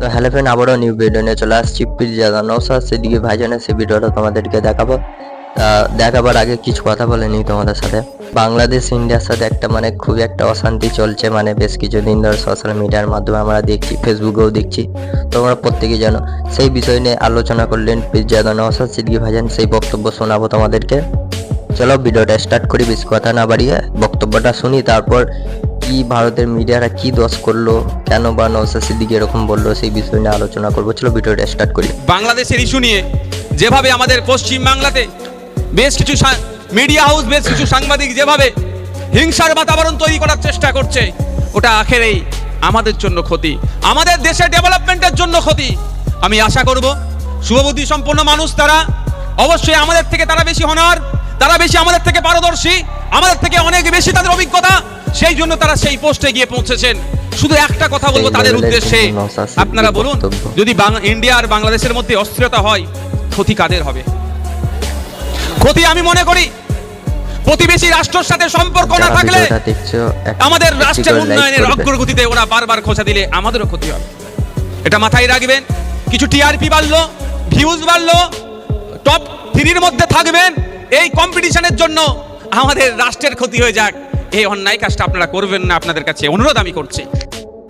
তো hello friend আবারও new video নিয়ে চলে আসছি। পিজ্জা নৌসাদ সেদিকে ভাইজানের সেই ভিডিওটা তোমাদেরকে দেখাবো। তা দেখাবার আগে কিছু কথা বলে নিই তোমাদের সাথে। বাংলাদেশ ইন্ডিয়ার সাথে একটা মানে খুবই একটা অশান্তি চলছে মানে বেশ কিছুদিন ধরে সোশ্যাল মিডিয়ার মাধ্যমে আমরা দেখছি ফেসবুকেও দেখছি। তোমরা প্রত্যেকেই জানো, সেই বিষয় নিয়ে আলোচনা করলেন পিজ্জা নৌসাদ সিদ্দিকি ভাইজান সেই বক্তব্য শোনাবো তোমাদেরকে। চলো ভিডিওটা স্টার্ট করি, বেশি কথা না বাড়িয়ে বক্তব্যটা শুনি, তারপর কি ভারতের মিডিয়ারা কি দোষ করল, কেন বা নৌসাদ সিদ্দিকি এরকম বলল, সেই বিষয় নিয়ে আলোচনা করব। চলো ভিডিওটা স্টার্ট করি। বাংলাদেশের ইস্যু নিয়ে যেভাবে আমাদের পশ্চিম বাংলাতে বেশ কিছু মিডিয়া হাউস বেশ কিছু সাংবাদিক যেভাবে হিংসার বাতাবরণ তৈরি করার চেষ্টা করছে, ওটা আখেরেই আমাদের জন্য ক্ষতি, আমাদের দেশের ডেভেলপমেন্টের জন্য ক্ষতি। আমি আশা করব, শুভবুদ্ধি সম্পন্ন মানুষ তারা, অবশ্যই আমাদের থেকে তারা বেশি হনার তারা বেশি আমাদের থেকে পারদর্শী আমাদের থেকে অনেক বেশি তাদের অভিজ্ঞতা সেই জন্য তারা সেই পোস্টে গিয়ে পৌঁছেছেন। শুধু একটা কথা বলব তাদের উদ্দেশ্যে। আপনারা বলুন যদি ইন্ডিয়া আর বাংলাদেশের মধ্যে অস্থিরতা হয় ক্ষতি কাদের হবে? ক্ষতি আমি মনে করি প্রতিবেশী রাষ্ট্রের সাথে সম্পর্ক না থাকলে আমাদের রাষ্ট্রের উন্নয়নের অগ্রগতিতে ওরা বারবার খোঁচা দিলে আমাদেরও ক্ষতি হবে। এটা মাথায় রাখবেন কিছু টিআরপি বাড়লো ভিউজ বাড়লো টপ থ্রির মধ্যে থাকবেন এই কম্পিটিশনের জন্য আমাদের রাষ্ট্রের ক্ষতি হয়ে যাক। এই অন্যায় কাজটা আপনারা করবেন না, আপনাদের কাছে অনুরোধ আমি করছি।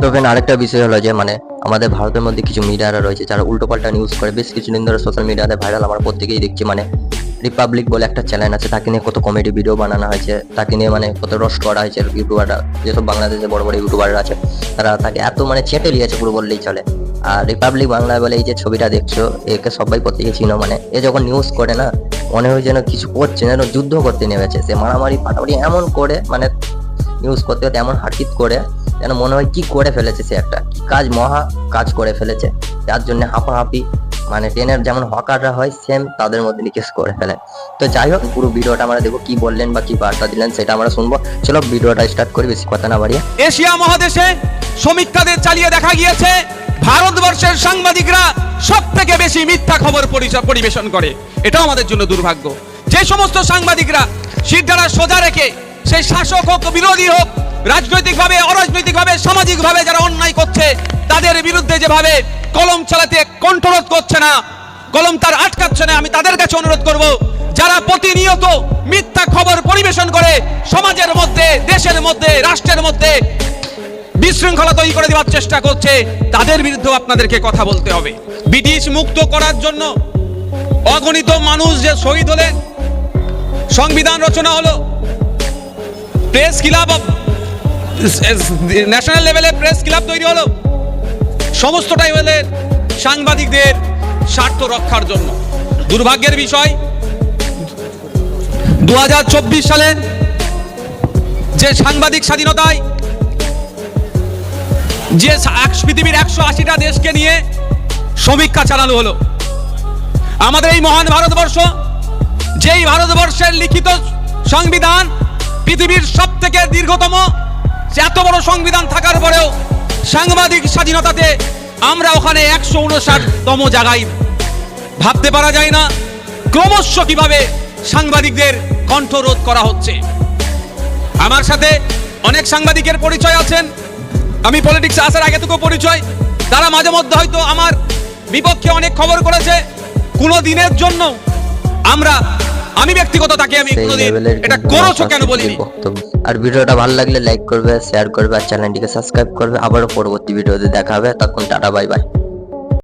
তো ফ্রেন্ড আরেকটা বিষয় হলো যে মানে আমাদের ভারতের মধ্যে কিছু মিডিয়ারা রয়েছে যারা উল্টোপাল্টা নিউজ করে। বেশ কিছুদিন ধরে সোশ্যাল মিডিয়াতে ভাইরাল আমরা প্রত্যেকেই দেখছি মানে রিপাবলিক বলে একটা চ্যানেল আছে, তাকে নিয়ে কত কমেডি ভিডিও বানানো হয়েছে, তাকে নিয়ে মানে কত রোস্ট করা হয়েছে ইউটিউবাররা যেসব বাংলাদেশে বড় বড় ইউটিউবাররা আছে, তারা তাকে এত মানে চেটে লিয়েছে পুরো বললেই চলে। আর রিপাবলিক বাংলা বলে এই যে ছবিটা দেখছ, একে সবাই প্রত্যেকে চিনো মানে এ যখন নিউজ করে না মনে হয় যেন কিছু করছে, যেন যুদ্ধ করতে নেমেছে। সে মারামারি ফাটামারি এমন করে মানে নিউজ করতে করতে এমন হারকিত করে, যেন মনে হয় কি করে ফেলেছে সে একটা। কি কাজ, মহা কাজ করে ফেলেছে। যার জন্য হাঁপাহাঁপি মানে ট্রেনের যেমন হকাররা হয় সেম তাদের মধ্যে নিকেশ করে ফেলে। তো যাই হোক, পুরো ভিডিওটা আমরা দেখব কি বললেন বা কি বার্তা দিলেন, সেটা আমরা শুনব। চলো ভিডিওটা স্টার্ট করি, বেশি কথা না বাড়িয়ে। এশিয়া মহাদেশে সমীক্ষাদের চালিয়ে দেখা গিয়েছে। ভারতবর্ষের সাংবাদিকরা সব থেকে বেশি মিথ্যা খবর পরিবেশন করে। এটাও আমাদের জন্য দুর্ভাগ্য। যে সমস্ত সাংবাদিকরা সিদ্ধারা সোজা রেখে সেই শাসক হোক, বিরোধী হোক, রাজনৈতিকভাবে, অরাজনৈতিকভাবে, সামাজিকভাবে যারা অন্যায় করছে, তাদের বিরুদ্ধে যেভাবে কলম চালাতে কণ্ঠরোধ করছে না, কলম তার আটকাচ্ছে না, আমি তাদের কাছে অনুরোধ করব, যারা প্রতিনিয়ত মিথ্যা খবর পরিবেশন করে, সমাজের মধ্যে, দেশের মধ্যে, রাষ্ট্রের মধ্যে বিশৃঙ্খলা তৈরি করে দেওয়ার চেষ্টা করছে, তাদের বিরুদ্ধেও আপনাদেরকে কথা বলতে হবে। ব্রিটিশ মুক্ত করার জন্য অগণিত মানুষ যে শহীদ হলেন সংবিধান রচনা হলো, প্রেস ক্লাব ন্যাশনাল লেভেলে প্রেস ক্লাব তৈরি হলো। সমস্তটাই হলে সাংবাদিকদের স্বার্থ রক্ষার জন্য। দুর্ভাগ্যের বিষয় দুহাজার চব্বিশ সালে যে সাংবাদিক স্বাধীনতায় যে পৃথিবীর একশো আশিটা দেশকে নিয়ে সমীক্ষা চালানো হলো। আমাদের এই মহান ভারতবর্ষ, যেই ভারতবর্ষের লিখিত সংবিধান পৃথিবীর সব থেকে দীর্ঘতম এত বড় সংবিধান থাকার পরেও সাংবাদিক স্বাধীনতাতে আমরা ওখানে একশো উনষাটতম জায়গায় ভাবতে পারা যায় না ক্রমশ কীভাবে সাংবাদিকদের কণ্ঠরোধ করা হচ্ছে। আমার সাথে অনেক সাংবাদিকের পরিচয় আছেন। আমি পলিটিক্সে আসার আগে থেকে পরিচয়। তারা মাঝে মধ্যে হয়তো আমার বিপক্ষে অনেক খবর করেছে। কোনো দিনের জন্য আমরা আমি ব্যক্তিগত তাকে আমি কোনোদিন এটা করছ কেন বলিনি। আর ভিডিওটা ভালো লাগলে লাইক করবে শেয়ার করবে আর চ্যানেলটিকে সাবস্ক্রাইব করবে। আবারও পরবর্তী ভিডিওতে দেখা হবে। তখন টাটা বাই বাই